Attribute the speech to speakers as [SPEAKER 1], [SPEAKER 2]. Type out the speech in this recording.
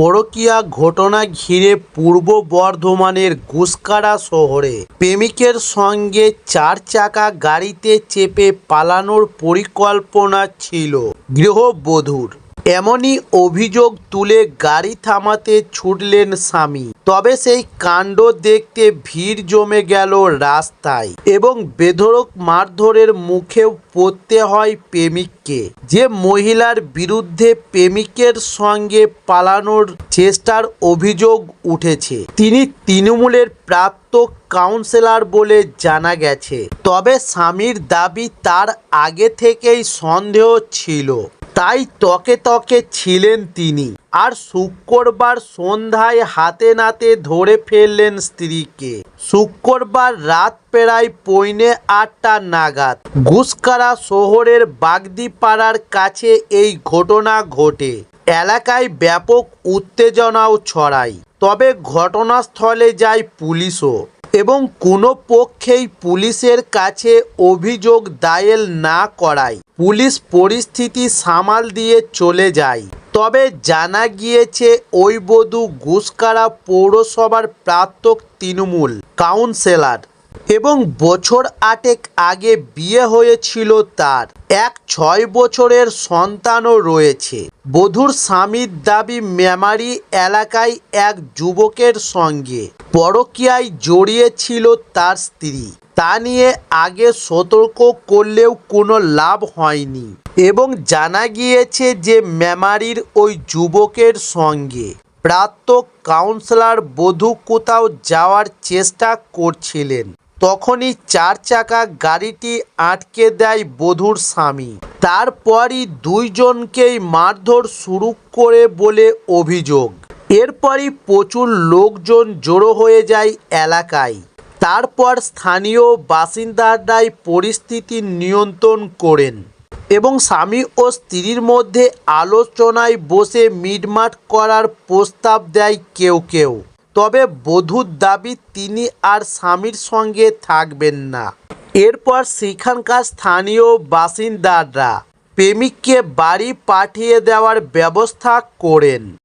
[SPEAKER 1] পরকীয়া ঘটনা ঘিরে পূর্ব বর্ধমানের গুসকারা শহরে প্রেমিকের সঙ্গে চার চাকা গাড়িতে চেপে পালানোর পরিকল্পনা ছিল গৃহবধূর। এমনই অভিযোগ তুলে গাড়ি থামাতে ছুটলেন স্বামী। তবে সেই কাণ্ড দেখতে ভিড় জমে গেল রাস্তায় এবং বেধড়ক মারধরের মুখেও পড়তে হয় প্রেমিককে। যে মহিলার বিরুদ্ধে প্রেমিকের সঙ্গে পালানোর চেষ্টার অভিযোগ উঠেছে। তিনি তৃণমূলের প্রাপ্ত কাউন্সিলর বলে জানা গেছে। তবে স্বামীর দাবি তার আগে থেকেই সন্দেহ ছিল। তাই তকে তকে ছিলেন তিনি। আর শুক্রবার সন্ধ্যায় হাতে নাতে ধরে ফেললেন স্ত্রীকে। শুক্রবার রাত প্রায় পৌনে আটটা নাগাদ ঘুসকারা শহরের বাগদিপাড়ার কাছে এই ঘটনা ঘটে। এলাকায় ব্যাপক উত্তেজনাও ছড়ায়। তবে ঘটনাস্থলে যায় পুলিশও। এবং কোনো পক্ষেই পুলিশের কাছে অভিযোগ দায়ের না করায়। পুলিশ পরিস্থিতি সামাল দিয়ে চলে যায়। তবে জানা গিয়েছে ওই বধূ গুসকারা পৌরসভার প্রাত্যক তৃণমূল কাউন্সিলর এবং বছর আটেক আগে বিয়ে হয়েছিল তার। এক ছয় বছরের সন্তানও রয়েছে। বধূর স্বামীর দাবি মেমারি এলাকায় এক যুবকের সঙ্গে। পরকীয়ায় জড়িয়েছিল তার স্ত্রী। তা নিয়ে আগে সতর্ক করলেও কোনো লাভ হয়নি এবং জানা গিয়েছে যে মেমারির ওই যুবকের সঙ্গে। প্রাক্তক কাউন্সিলর বধূ কোথাও যাওয়ার চেষ্টা করছিলেন। তখনই চার চাকা গাড়িটি আটকে দেয় বধূর স্বামী। তারপরই দুইজনকেই মারধর শুরু করে বলে অভিযোগ। এরপরই প্রচুর লোকজন জড়ো হয়ে যায় এলাকায়। তারপর স্থানীয় বাসিন্দারাই পরিস্থিতি নিয়ন্ত্রণ করেন এবং স্বামী ও স্ত্রীর মধ্যে আলোচনায় বসে মিটমাট করার প্রস্তাব দেয় কেউ কেউ। তবে বধূর দাবি তিনি আর স্বামীর সঙ্গে থাকবেন না। এরপর সেখানকার স্থানীয় বাসিন্দারা প্রেমিককে বাড়ি পাঠিয়ে দেওয়ার ব্যবস্থা করেন।